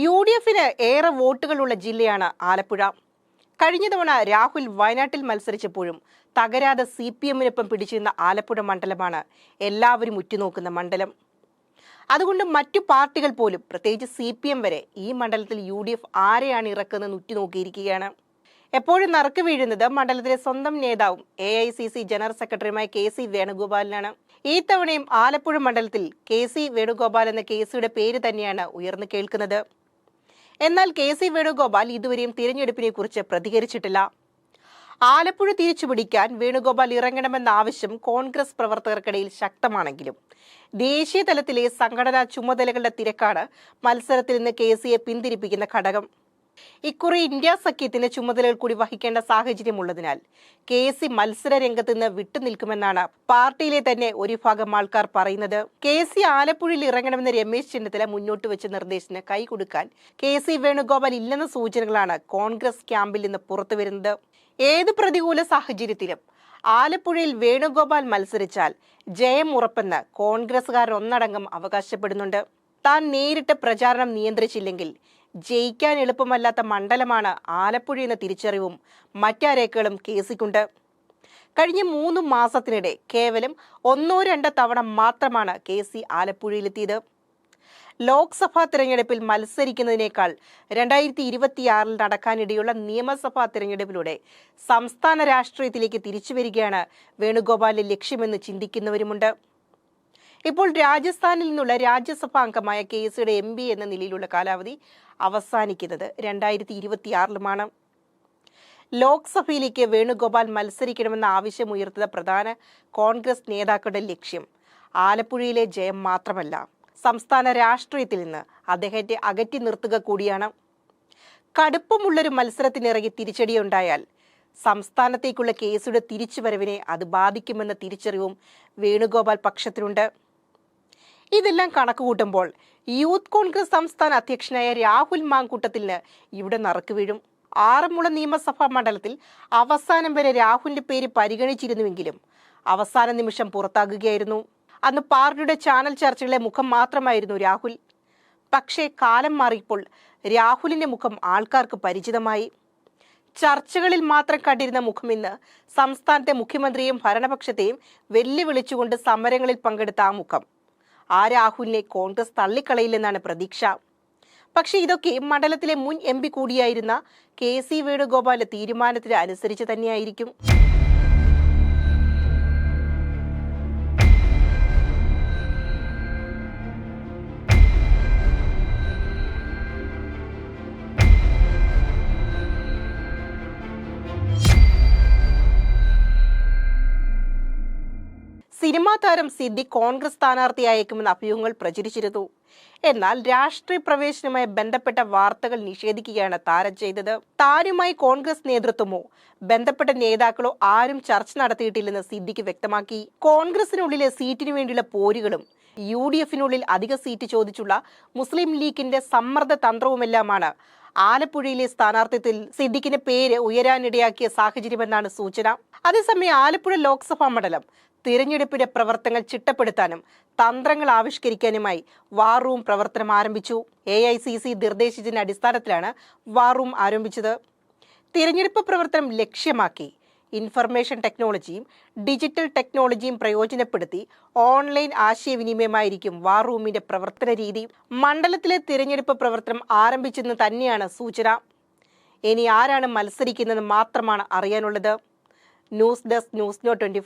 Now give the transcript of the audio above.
U D എഫിന് ഏറെ വോട്ടുകളുള്ള ജില്ലയാണ് ആലപ്പുഴ. കഴിഞ്ഞ തവണ രാഹുൽ വയനാട്ടിൽ മത്സരിച്ചപ്പോഴും തകരാതെ സി പി എമ്മിനൊപ്പം പിടിച്ചിരുന്ന ആലപ്പുഴ മണ്ഡലമാണ് എല്ലാവരും ഉറ്റുനോക്കുന്ന മണ്ഡലം. അതുകൊണ്ട് മറ്റു പാർട്ടികൾ പോലും പ്രത്യേകിച്ച് സി പി എം വരെ ഈ മണ്ഡലത്തിൽ യു ഡി എഫ് ആരെയാണ് ഇറക്കുന്നതെന്ന് ഉറ്റുനോക്കിയിരിക്കുകയാണ്. എപ്പോഴും നറുക്ക് വീഴുന്നത് മണ്ഡലത്തിലെ സ്വന്തം നേതാവും A I C C general സെക്രട്ടറിയുമായ കെ സി വേണുഗോപാലിനാണ്. ഈ തവണയും ആലപ്പുഴ മണ്ഡലത്തിൽ കെ സി വേണുഗോപാൽ എന്ന കെ സിയുടെ പേര് തന്നെയാണ് ഉയർന്നു കേൾക്കുന്നത്. എന്നാൽ കെ സി വേണുഗോപാൽ ഇതുവരെയും തിരഞ്ഞെടുപ്പിനെ കുറിച്ച് പ്രതികരിച്ചിട്ടില്ല. ആലപ്പുഴ തിരിച്ചുപിടിക്കാൻ വേണുഗോപാൽ ഇറങ്ങണമെന്ന ആവശ്യം കോൺഗ്രസ് പ്രവർത്തകർക്കിടയിൽ ശക്തമാണെങ്കിലും ദേശീയ തലത്തിലെ സംഘടനാ ചുമതലകളുടെ തിരക്കാണ് മത്സരത്തിൽ നിന്ന് കെ സിയെ പിന്തിരിപ്പിക്കുന്ന ഘടകം. ഇക്കുറി ഇന്ത്യ സഖ്യത്തിന് ചുമതലകൾ കൂടി വഹിക്കേണ്ട സാഹചര്യമുള്ളതിനാൽ കെ സി മത്സര രംഗത്ത് നിന്ന് വിട്ടുനിൽക്കുമെന്നാണ് പാർട്ടിയിലെ തന്നെ ഒരു ഭാഗം ആൾക്കാർ പറയുന്നത്. കെ സി ആലപ്പുഴയിൽ ഇറങ്ങണമെന്ന് രമേശ് ചെന്നിത്തല മുന്നോട്ട് വെച്ച നിർദ്ദേശത്തിന് കൈകൊടുക്കാൻ കെ സി വേണുഗോപാൽ ഇല്ലെന്ന സൂചനകളാണ് കോൺഗ്രസ് ക്യാമ്പിൽ നിന്ന് പുറത്തുവരുന്നത് ഏത് പ്രതികൂല സാഹചര്യത്തിലും ആലപ്പുഴയിൽ വേണുഗോപാൽ മത്സരിച്ചാൽ ജയം ഉറപ്പെന്ന് കോൺഗ്രസുകാർ ഒന്നടങ്കം അവകാശപ്പെടുന്നുണ്ട്. താൻ നേരിട്ട് പ്രചാരണം നിയന്ത്രിച്ചില്ലെങ്കിൽ ജയിക്കാൻ എളുപ്പമല്ലാത്ത മണ്ഡലമാണ് ആലപ്പുഴ എന്ന തിരിച്ചറിവും മറ്റാരേക്കളും കേസിക്കുണ്ട്. കഴിഞ്ഞ മൂന്ന് മാസത്തിനിടെ കേവലം ഒന്നോ രണ്ടോ തവണ മാത്രമാണ് കെ സി ആലപ്പുഴയിലെത്തിയത്. ലോക്സഭാ തിരഞ്ഞെടുപ്പിൽ മത്സരിക്കുന്നതിനേക്കാൾ രണ്ടായിരത്തി ഇരുപത്തിയാറിൽ നടക്കാനിടയുള്ള നിയമസഭാ തിരഞ്ഞെടുപ്പിലൂടെ സംസ്ഥാന രാഷ്ട്രീയത്തിലേക്ക് തിരിച്ചുവരികയാണ് വേണുഗോപാലിന്റെ ലക്ഷ്യമെന്ന് ചിന്തിക്കുന്നവരുമുണ്ട്. ഇപ്പോൾ രാജസ്ഥാനിൽ നിന്നുള്ള രാജ്യസഭാ അംഗമായ കെ സിയുടെ എം പി എന്ന നിലയിലുള്ള കാലാവധി അവസാനിക്കുന്നത് രണ്ടായിരത്തി ഇരുപത്തിയാറിലുമാണ് ലോക്സഭയിലേക്ക് വേണുഗോപാൽ മത്സരിക്കണമെന്ന ആവശ്യം ഉയർത്തുന്ന പ്രധാന കോൺഗ്രസ് നേതാക്കളുടെ ലക്ഷ്യം ആലപ്പുഴയിലെ ജയം മാത്രമല്ല സംസ്ഥാന രാഷ്ട്രീയത്തിൽ നിന്ന് അദ്ദേഹത്തെ അകറ്റി നിർത്തുക കൂടിയാണ്. കടുപ്പമുള്ളൊരു മത്സരത്തിനിറങ്ങി തിരിച്ചടിയുണ്ടായാൽ സംസ്ഥാനത്തേക്കുള്ള കേസുടെ തിരിച്ചുവരവിനെ അത് ബാധിക്കുമെന്ന തിരിച്ചറിവും വേണുഗോപാൽ പക്ഷത്തിനുണ്ട്. ഇതെല്ലാം കണക്ക് കൂട്ടുമ്പോൾ യൂത്ത് കോൺഗ്രസ് സംസ്ഥാന അധ്യക്ഷനായ രാഹുൽ മാങ്കൂട്ടത്തിന് ഇവിടെ നറുക്ക് വീഴും. ആറന്മുള നിയമസഭാ മണ്ഡലത്തിൽ അവസാനം വരെ രാഹുലിന്റെ പേര് പരിഗണിച്ചിരുന്നുവെങ്കിലും അവസാന നിമിഷം പുറത്താകുകയായിരുന്നു. അന്ന് പാർട്ടിയുടെ ചാനൽ ചർച്ചകളെ മുഖം മാത്രമായിരുന്നു രാഹുൽ. പക്ഷേ കാലം മാറിയപ്പോൾ രാഹുലിന്റെ മുഖം ആൾക്കാർക്ക് പരിചിതമായി. ചർച്ചകളിൽ മാത്രം കണ്ടിരുന്ന മുഖം ഇന്ന് സംസ്ഥാനത്തെ മുഖ്യമന്ത്രിയും ഭരണപക്ഷത്തെയും വെല്ലുവിളിച്ചുകൊണ്ട് സമരങ്ങളിൽ പങ്കെടുത്ത ആ മുഖം. ആ രാഹുലിനെ കോൺഗ്രസ് തള്ളിക്കളയില്ലെന്നാണ് പ്രതീക്ഷ. പക്ഷെ ഇതൊക്കെ മണ്ഡലത്തിലെ മുൻ എം കൂടിയായിരുന്ന കെ സി വേണുഗോപാലിന്റെ തീരുമാനത്തിന് അനുസരിച്ച് തന്നെയായിരിക്കും. സിനിമാ താരം സിദ്ധി കോൺഗ്രസ് സ്ഥാനാർത്ഥിയായേക്കുമെന്ന അഭ്യൂഹങ്ങൾ പ്രചരിച്ചിരുന്നു. എന്നാൽ രാഷ്ട്രീയ പ്രവേശനവുമായി ബന്ധപ്പെട്ട വാർത്തകൾ നിഷേധിക്കുകയാണ് താരം ചെയ്തത്. താരുമായി കോൺഗ്രസ് നേതൃത്വമോ ബന്ധപ്പെട്ട നേതാക്കളോ ആരും ചർച്ച നടത്തിയിട്ടില്ലെന്ന് സിദ്ദിഖ് വ്യക്തമാക്കി. കോൺഗ്രസിനുള്ളിലെ സീറ്റിനു വേണ്ടിയുള്ള പോരുകളും യു ഡി എഫിനുള്ളിൽ അധിക സീറ്റ് ചോദിച്ചുള്ള മുസ്ലിം ലീഗിന്റെ സമ്മർദ്ദ തന്ത്രവുമെല്ലാമാണ് ആലപ്പുഴയിലെ സ്ഥാനാർത്ഥിത്വത്തിൽ സിദ്ദിഖിന്റെ പേര് ഉയരാനിടയാക്കിയ സാഹചര്യമെന്നാണ് സൂചന. അതേസമയം ആലപ്പുഴ ലോക്സഭാ മണ്ഡലം തിരഞ്ഞെടുപ്പിന്റെ പ്രവർത്തനങ്ങൾ ചിട്ടപ്പെടുത്താനും തന്ത്രങ്ങൾ ആവിഷ്കരിക്കാനുമായി വാർ റൂം പ്രവർത്തനം ആരംഭിച്ചു. എ ഐ സി സി നിർദ്ദേശിച്ചതിന്റെ അടിസ്ഥാനത്തിലാണ് വാർ റൂം ആരംഭിച്ചത്. തിരഞ്ഞെടുപ്പ് പ്രവർത്തനം ലക്ഷ്യമാക്കി ഇൻഫർമേഷൻ ടെക്നോളജിയും ഡിജിറ്റൽ ടെക്നോളജിയും പ്രയോജനപ്പെടുത്തി ഓൺലൈൻ ആശയവിനിമയമായിരിക്കും വാർ റൂമിന്റെ പ്രവർത്തന രീതി. മണ്ഡലത്തിലെ തിരഞ്ഞെടുപ്പ് പ്രവർത്തനം ആരംഭിച്ചെന്ന് തന്നെയാണ് സൂചന. ഇനി ആരാണ് മത്സരിക്കുന്നത് മാത്രമാണ് അറിയാനുള്ളത്. News desk news no twenty